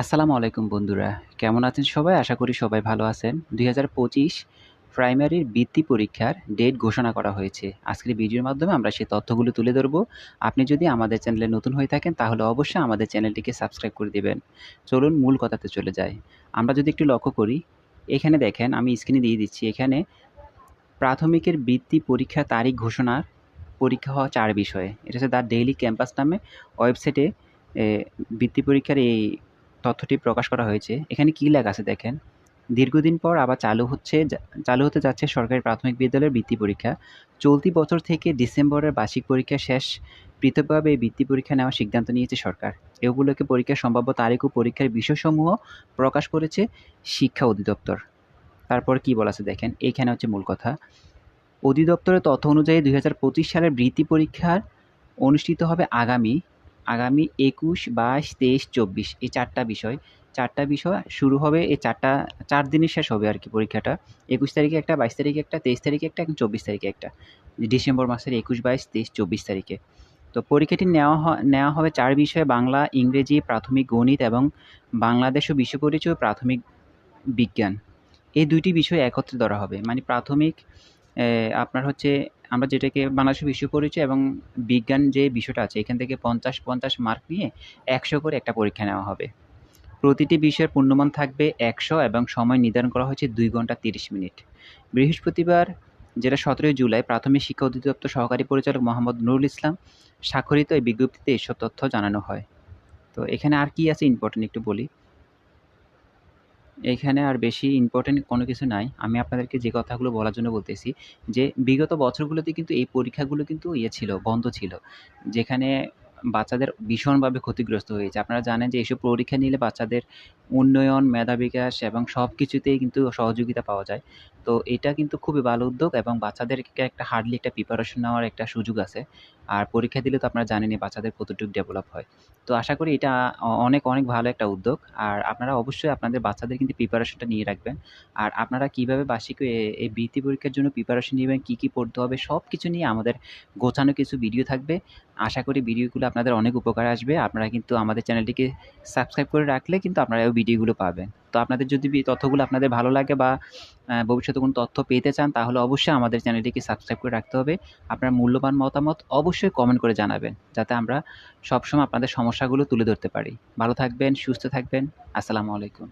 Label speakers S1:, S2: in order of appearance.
S1: আসসালামু আলাইকুম বন্ধুরা। কেমন আছেন সবাই? আশা করি সবাই ভালো আছেন। দুই হাজার পঁচিশ প্রাইমারির বৃত্তি পরীক্ষার ডেট ঘোষণা করা হয়েছে। আজকের ভিডিওর মাধ্যমে আমরা সেই তথ্যগুলো তুলে ধরবো। আপনি যদি আমাদের চ্যানেলে নতুন হয়ে থাকেন, তাহলে অবশ্যই আমাদের চ্যানেলটিকে সাবস্ক্রাইব করে দেবেন। চলুন মূল কথাতে চলে যাই। আমরা যদি একটু লক্ষ্য করি, এখানে দেখেন, আমি স্ক্রিনে দিয়ে দিচ্ছি, এখানে প্রাথমিকের বৃত্তি পরীক্ষা তারিখ ঘোষণার পরীক্ষা হওয়া চার বিষয়ে। এটা হচ্ছে দ্য ডেইলি ক্যাম্পাস নামে ওয়েবসাইটে বৃত্তি পরীক্ষার এই তথ্যটি প্রকাশ করা হয়েছে। এখানে কী লেখা আছে দেখেন? দীর্ঘদিন পর আবার চালু হচ্ছে চালু হতে যাচ্ছে সরকারি প্রাথমিক বিদ্যালয়ের বৃত্তি পরীক্ষা। চলতি বছর থেকে ডিসেম্বরের বার্ষিক পরীক্ষা শেষ। পৃথকভাবে এই বৃত্তি পরীক্ষা নেওয়ার সিদ্ধান্ত নিয়েছে সরকার। এ উপলক্ষে পরীক্ষার সম্ভাব্য তারিখ ও পরীক্ষার বিষয়সমূহ প্রকাশ করেছে শিক্ষা অধিদপ্তর। তারপর কি বলা আছে দেখেন? এইখানে হচ্ছে মূল কথা। অধিদপ্তরের তথ্য অনুযায়ী দুই হাজার পঁচিশ সালের বৃত্তি পরীক্ষার অনুষ্ঠিত হবে আগামী আগামী একুশ বাইশ তেইশ চব্বিশ, এই চারটা বিষয়। চারটা বিষয় শুরু হবে, এই চারটা, চার দিনে শেষ হবে আর কি পরীক্ষাটা। একুশ তারিখে একটা, বাইশ তারিখে একটা, তেইশ তারিখে একটা এবং চব্বিশ তারিখে একটা। ডিসেম্বর মাসের একুশ বাইশ তেইশ চব্বিশ তারিখে। তো পরীক্ষাটি নেওয়া নেওয়া হবে চার বিষয়ে, বাংলা, ইংরেজি, প্রাথমিক গণিত এবং বাংলাদেশ ও বিশ্ব পরিচয় প্রাথমিক বিজ্ঞান। এই দুইটি বিষয় একত্রে ধরা হবে। মানে প্রাথমিক আপনার হচ্ছে আমরা যেটাকে বাংলাদেশের বিশ্ব পরিচয় এবং বিজ্ঞান যে বিষয়টা আছে, এখান থেকে পঞ্চাশ পঞ্চাশ মার্ক নিয়ে একশো করে একটা পরীক্ষা নেওয়া হবে। প্রতিটি বিষয়ের পূর্ণমান থাকবে একশো এবং সময় নির্ধারণ করা হয়েছে দুই ঘণ্টা তিরিশ মিনিট। বৃহস্পতিবার, যেটা সতেরোই জুলাই, প্রাথমিক শিক্ষা অধিদপ্তর সহকারী পরিচালক মোহাম্মদ নুরুল ইসলাম স্বাক্ষরিত এই বিজ্ঞপ্তিতে এসব তথ্য জানানো হয়। তো এখানে আর কি আছে ইম্পর্টেন্ট একটু বলি? এখানে আর বেশি ইম্পর্টেন্ট কোনো কিছু নাই। আমি আপনাদেরকে যে কথাগুলো বলার জন্য বলতেছি, যে বিগত বছরগুলোতে কিন্তু এই পরীক্ষাগুলো কিন্তু ইয়ে ছিল, বন্ধ ছিল। যেখানে বাচ্চাদের ভীষণভাবে ক্ষতিগ্রস্ত হয়েছে। আপনারা জানেন যে এইসব পরীক্ষা নিলে বাচ্চাদের উন্নয়ন, মেধা বিকাশ এবং সব কিছুতেই কিন্তু সহযোগিতা পাওয়া যায়। তো এটা কিন্তু খুবই ভালো উদ্যোগ এবং বাচ্চাদেরকে একটা হার্ডলি একটা প্রিপারেশন নেওয়ার একটা সুযোগ আছে। আর পরীক্ষা দিলে তো আপনারা জানেনই বাচ্চাদের কতটুকু ডেভেলপ হয়। তো আশা করি এটা অনেক অনেক ভালো একটা উদ্যোগ। আর আপনারা অবশ্যই আপনাদের বাচ্চাদের কিন্তু প্রিপারেশনটা নিয়ে রাখবেন। আর আপনারা কীভাবে বার্ষিক এই বৃত্তি পরীক্ষার জন্য প্রিপারেশন নেবেন, কী কী পড়তে হবে সব কিছু নিয়ে আমাদের গোছানো কিছু ভিডিও থাকবে। আশা করি ভিডিওগুলো আপনাদের অনেক উপকার আসবে। আপনারা কিন্তু আমাদের চ্যানেলটিকে সাবস্ক্রাইব করে রাখলে কিন্তু আপনারা ওই ভিডিওগুলো পাবেন। তো আপনাদের যদি তথ্যগুলো আপনাদের ভালো লাগে বা ভবিষ্যতে কোনো তথ্য পেতে চান, তাহলে অবশ্যই আমাদের চ্যানেলটিকে সাবস্ক্রাইব করে রাখতে হবে। আপনার মূল্যবান মতামত অবশ্যই কমেন্ট করে জানাবেন, যাতে আমরা সবসময় আপনাদের সমস্যাগুলো তুলে ধরতে পারি। ভালো থাকবেন, সুস্থ থাকবেন। আসসালামু আলাইকুম।